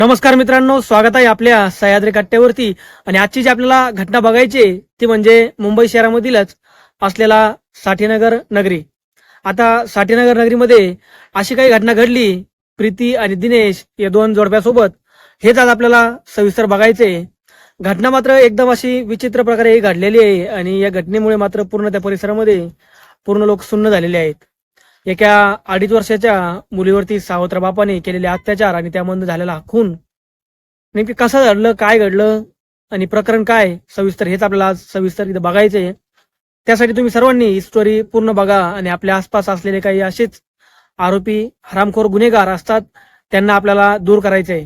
नमस्कार मित्रांनो स्वागत आहे आपल्या सह्याद्री कट्ट्यावरती. आणि आजची जी आपल्याला घटना बघायची आहे, ती म्हणजे मुंबई शहरामधीलच असलेला साठीनगर नगरी. आता साठीनगर नगरीमध्ये अशी काही घटना घडली प्रीती आणि दिनेश या दोन जोडप्यासोबत. हेच आज आपल्याला सविस्तर बघायचे घटना मात्र एकदम अशी विचित्र प्रकारे घडलेली आहे आणि या घटनेमुळे मात्र पूर्ण त्या परिसरामध्ये पूर्ण लोक सुन्न झालेले आहेत. एका अडीच वर्षाच्या मुलीवरती सावत्र बापाने केलेले अत्याचार आणि त्यामधून झालेला खून. नेमकी कसं घडलं काय घडलं आणि प्रकरण काय? सविस्तर हेच आपल्याला आज सविस्तर इथं बघायचंय. त्यासाठी तुम्ही सर्वांनी ही स्टोरी पूर्ण बघा आणि आपल्या आसपास असलेले काही असेच आरोपी हरामखोर गुन्हेगार असतात त्यांना आपल्याला दूर करायचंय.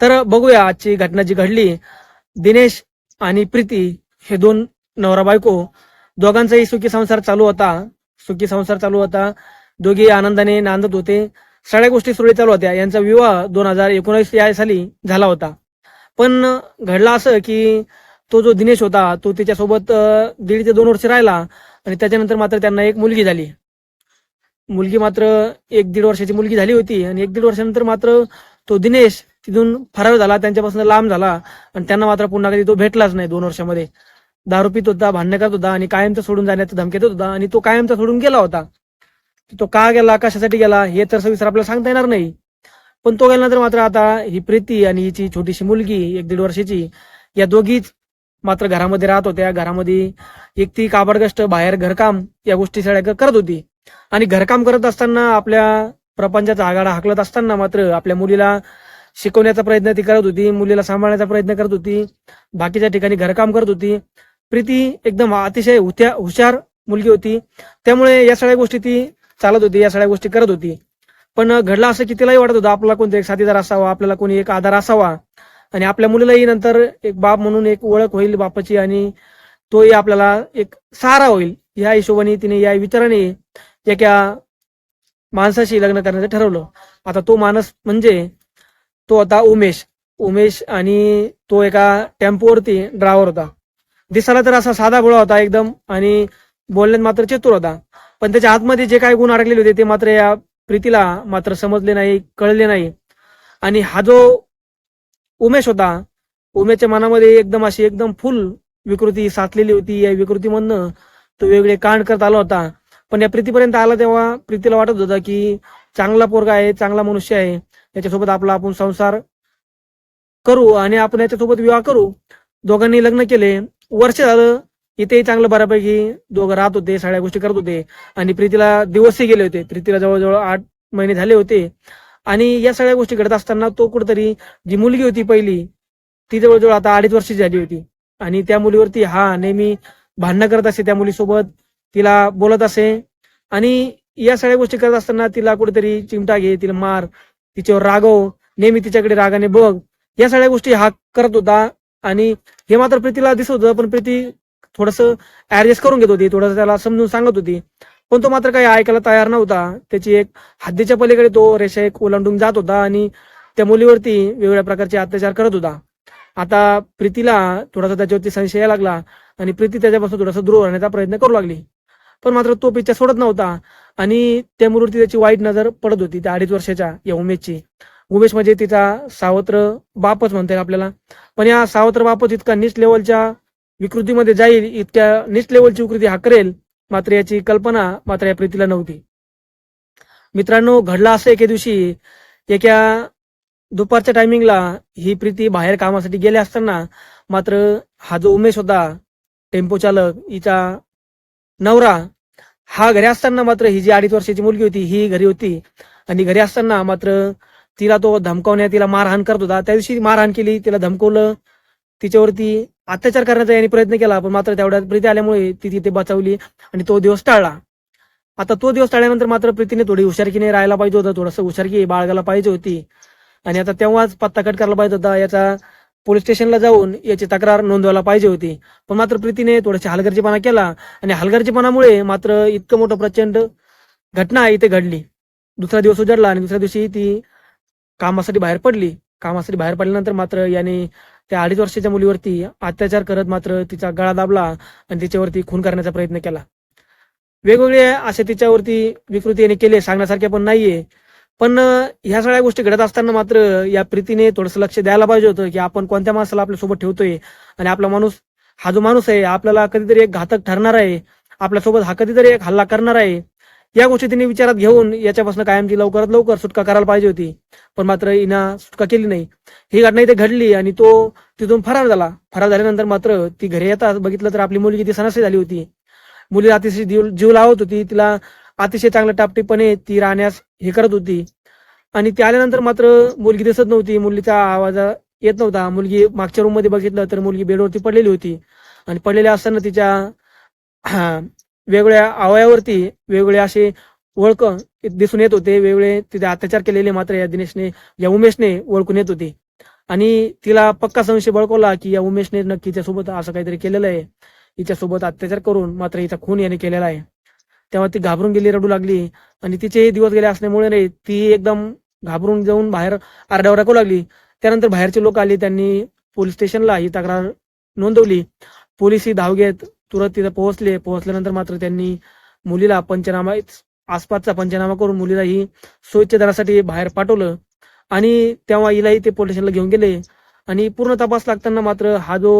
तर बघूया आजची घटना जी घडली दिनेश आणि प्रीती हे दोन नवरा बायको दोघांचाही सुखी संसार चालू होता. सुखी संसार चालू होता. दोघे आनंदाने नांदत होते. सगळ्या गोष्टी सुरळीत चालू होत्या. यांचा विवाह दोन हजार एकोणीस या साली झाला होता. पण घडला असं की तो जो दिनेश होता तो त्याच्यासोबत दीड ते दोन वर्ष राहिला आणि त्याच्यानंतर मात्र त्यांना एक मुलगी झाली. मुलगी मात्र एक दीड वर्षाची मुलगी झाली होती आणि एक दीड वर्षानंतर मात्र तो दिनेश तिथून फरार झाला. त्यांच्यापासून लांब झाला आणि त्यांना मात्र पुन्हा कधी तो भेटलाच नाही दोन वर्षामध्ये. दारू पित होता भांडण करत होता आणि कायमचा सोडून जाण्याचा धमकी देत होता आणि तो कायमचा सोडून गेला होता. तो का गेला कशासाठी गेला हे तर सविस्तर आपल्याला सांगता येणार नाही. पण तो गेल्यानंतर मात्र आता ही प्रीती आणि हिची छोटीशी मुलगी एक दीड वर्षाची या दोघीच मात्र घरामध्ये राहत होत्या. घरामध्ये एक ती काबाडगष्ट बाहेर घरकाम या गोष्टी सगळ्या करत होती. आणि घरकाम करत असताना आपल्या प्रपंचाचा आघाडा हाकलत असताना मात्र आपल्या मुलीला शिकवण्याचा प्रयत्न ती करत होती मुलीला सांभाळण्याचा प्रयत्न करत होती. बाकीच्या ठिकाणी घरकाम करत होती. प्रीती एकदम अतिशय हुत्या हुशार मुलगी होती. त्यामुळे या सगळ्या गोष्टी ती चालत होती या सगळ्या गोष्टी करत होती. पण घडलं असं की तिलाही वाटत होतं आपला कोणता एक साथीदार असावा आपल्याला कोणी एक आधार असावा. आणि आपल्या मुलीलाही नंतर एक बाप म्हणून एक ओळख होईल बापाची आणि तोही आपल्याला एक सहारा होईल. या हिशोबाने तिने या विचाराने एका माणसाशी लग्न करण्याचं ठरवलं. आता तो माणूस म्हणजे तो होता उमेश. उमेश आणि तो एका टेम्पोवरती ड्रायव्हर होता. दिसायला तर असा साधा गोळा होता एकदम आणि बोलण्यात मात्र चतुर होता. पण त्याच्या आतमध्ये जे काही गुण अडकलेले होते ते मात्र या प्रीतीला मात्र समजले नाही कळले नाही. आणि हा जो उमेश होता उमेशच्या मनामध्ये एकदम अशी एकदम फुल विकृती साचलेली होती. या विकृतीमधनं तो वेगळे कांड करत आला होता. पण या प्रीतीपर्यंत आला तेव्हा प्रीतीला वाटत होता की चांगला पोरगा आहे चांगला मनुष्य आहे. याच्यासोबत आपला आपण संसार करू आणि आपण याच्यासोबत विवाह करू. दोघांनी लग्न केले. वर्ष झालं इथेही चांगलं बऱ्यापैकी दोघं राहत होते सगळ्या गोष्टी करत होते. आणि प्रीतीला दिवसही गेले होते. प्रीतीला जवळजवळ आठ महिने झाले होते. आणि या सगळ्या गोष्टी घडत असताना तो कुठेतरी जी मुलगी होती पहिली ती जवळजवळ आता अडीच वर्ष झाली होती. आणि त्या मुलीवरती हा नेहमी भांडणं करत असे त्या मुलीसोबत तिला बोलत असे. आणि या सगळ्या गोष्टी करत असताना तिला कुठेतरी चिमटा घे तिला मार तिच्यावर रागव नेहमी तिच्याकडे रागाने बघ. या सगळ्या गोष्टी हा करत होता. आणि हे मात्र प्रीतीला दिसत होतं पण प्रीती थोडस ऍडजस्ट करून घेत होती थोडस त्याला समजून सांगत होती. पण तो मात्र काही ऐकायला तयार नव्हता. त्याची एक हद्दीच्या पलीकडे तो रेषा एक ओलांडून जात होता आणि त्या मुलीवरती वेगवेगळ्या प्रकारचे अत्याचार करत होता. आता प्रीतीला थोडासा त्याच्यावरती संशय यायला लागला आणि प्रीती त्याच्यापासून थोडासा दूर राहण्याचा प्रयत्न करू लागली. पण मात्र तो पिच्छा सोडत नव्हता आणि त्या मुलीवरती त्याची वाईट नजर पडत होती त्या अडीच वर्षाच्या या उमेदची. उमेश म्हणजे तिचा सावत्र बापच म्हणता येईल आपल्याला. पण या सावत्र बापच इतका नीच लेवलच्या विकृतीमध्ये जाईल इतक्या नीच लेवलची विकृती हा करेल मात्र याची कल्पना मात्र या प्रीतीला नव्हती. मित्रांनो घडला असं एके दिवशी एका दुपारच्या टायमिंगला ही प्रीती बाहेर कामासाठी गेले असताना मात्र हा जो उमेश होता टेम्पो चालक हिचा नवरा हा घरी असताना मात्र ही जी अडीच वर्षाची मुलगी होती ही घरी होती. आणि घरी असताना मात्र तिला तो धमकावण्या तिला मारहाण करत होता. त्या दिवशी मारहाण केली तिला धमकवलं. तिच्यावरती अत्याचार करण्याचा यांनी प्रयत्न केला पण मात्र तेवढ्यात प्रीती आल्यामुळे ती तिथे बचावली आणि तो दिवस टाळला. आता तो दिवस टाळल्यानंतर मात्र प्रीतीने थोडी हुशारकीने राहायला पाहिजे होतं थोडंसं हुशारकी बाळगायला पाहिजे होती. आणि आता तेव्हाच पत्ता कट करायला पाहिजे होता याचा पोलीस स्टेशनला जाऊन याची तक्रार नोंदवायला पाहिजे होती. पण मात्र प्रीतीने थोडेसे हलगर्जीपणा केला आणि हलगर्जीपणामुळे मात्र इतकं मोठं प्रचंड घटना इथे घडली. दुसरा दिवस उजाडला आणि दुसऱ्या दिवशी ती कामासाठी बाहेर पडली. कामासाठी बाहेर पडल्यानंतर मात्र याने त्या अडीच वर्षाच्या मुलीवरती अत्याचार करत मात्र तिचा गळा दाबला आणि तिच्यावरती खून करण्याचा प्रयत्न केला. वेगवेगळे असे तिच्यावरती विकृती याने केले सांगण्यासारखे पण नाहीये. पण ह्या सगळ्या गोष्टी घडत असताना मात्र या प्रीतीने थोडंसं लक्ष द्यायला पाहिजे होतं की आपण कोणत्या माणसाला आपल्यासोबत ठेवतोय आणि आपला माणूस हा जो माणूस आहे आपल्याला कधीतरी एक घातक ठरणार आहे. आपल्यासोबत हा कधीतरी एक हल्ला करणार आहे. या गोष्टी तिने विचारात घेऊन याच्यापासून कायमची लवकरात लवकर सुटका करायला पाहिजे होती. पण मात्र हिनं सुटका केली नाही. ही घटना इथे घडली आणि तो तिथून फरार झाला. फरार झाल्यानंतर मात्र ती घरी येता बघितलं तर आपली मुलगी ती झाली होती. मुली अतिशय जीव जीव लावत होती. तिला अतिशय चांगल्या टापटीपणे ती राहण्यास हे करत होती. आणि ती आल्यानंतर मात्र मुलगी दिसत नव्हती. मुलीचा आवाज येत नव्हता. मुलगी मागच्या रूममध्ये बघितलं तर मुलगी बेडवरती पडलेली होती. आणि पडलेली असताना तिच्या वेगवेगळ्या अवयावरती वेगवेगळे असे ओळख दिसून येत होते. वेगवेगळे तिथे अत्याचार केलेले मात्र या दिनेशने या उमेशने ओळखून येत होते. आणि तिला पक्का संशय बळकवला की या उमेशने नक्की तिच्यासोबत असं काहीतरी केलेलं आहे. हिच्यासोबत अत्याचार करून मात्र हिचा खून याने केलेला आहे. तेव्हा ती घाबरून गेली रडू लागली आणि तिचे दिवस गेले असल्यामुळे रे ती एकदम घाबरून जाऊन बाहेर आरडावर राखू लागली. त्यानंतर बाहेरचे लोक आले त्यांनी पोलीस स्टेशनला ही तक्रार नोंदवली. पोलीस ही धाव घेत तुरंत तिथं पोहोचले. पोहोचल्यानंतर मात्र त्यांनी मुलीला पंचनामा आसपासचा पंचनामा करून मुलीला ही सोयीच्या दरासाठी बाहेर पाठवलं. आणि तेव्हा हिलाही ते पोलीस स्टेशनला घेऊन गेले. आणि पूर्ण तपास लागताना मात्र हा जो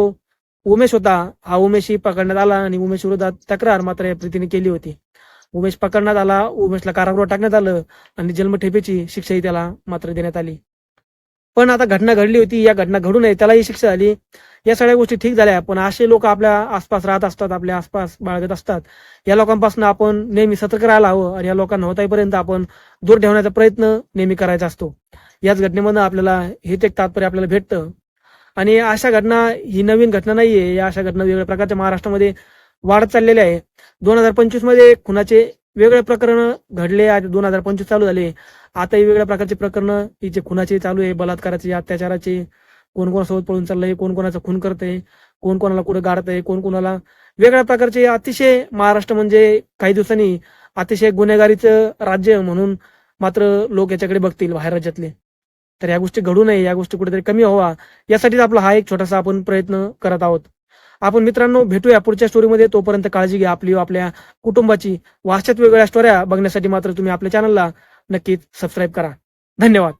उमेश होता हा उमेशही पकडण्यात आला आणि उमेश विरोधात तक्रार मात्र या प्रीतीने केली होती. उमेश पकडण्यात आला उमेशला कारागृहात टाकण्यात आलं आणि जन्मठेपेची शिक्षाही त्याला मात्र देण्यात आली. पण आता घटना घडली होती या घटना घडू नये त्यालाही शिक्षा झाली. या सगळ्या गोष्टी ठीक झाल्या पण असे लोक आपल्या आसपास राहत असतात आपल्या आसपास बाळगत असतात. या लोकांपासून आपण नेहमी सतर्क राहायला हवं आणि या लोकांना होतापर्यंत आपण दूर ठेवण्याचा प्रयत्न नेहमी करायचा असतो. याच घटनेमधून आपल्याला हेच एक तात्पर्य आपल्याला भेटतं. आणि अशा घटना ही नवीन घटना नाहीये या अशा घटना वेगवेगळ्या प्रकारच्या महाराष्ट्रामध्ये वाढत चाललेल्या आहे. दोन हजार पंचवीसमध्ये खुनाचे वेगळे प्रकरण घडले. आज दोन हजार पंचवीस चालू झाले. आताही वेगळ्या प्रकारचे प्रकरण हिचे खुनाचे चालू आहे. बलात्काराचे अत्याचाराचे. कोण कोणासोबत पळून चाललंय? कोण कोणाचा खून करतंय? कोण कोणाला कुठे गाडतंय? कोण कोणाला? वेगळ्या प्रकारचे अतिशय महाराष्ट्र म्हणजे काही दिवसांनी अतिशय गुन्हेगारीचं राज्य म्हणून मात्र लोक याच्याकडे बघतील बाहेर राज्यातले. तर या गोष्टी घडू नये. या गोष्टी कुठेतरी कमी व्हावा. यासाठीच आपला हा एक छोटासा आपण प्रयत्न करत आहोत. आपण मित्रांनो भेटूया पुढच्या स्टोरीमध्ये तोपर्यंत काळजी घ्या आपली आपल्या कुटुंबाची. व वेगवेगळ्या स्टोऱ्या बघण्यासाठी मात्र तुम्ही आपल्या चॅनलला नक्कीच सबस्क्राईब करा. धन्यवाद.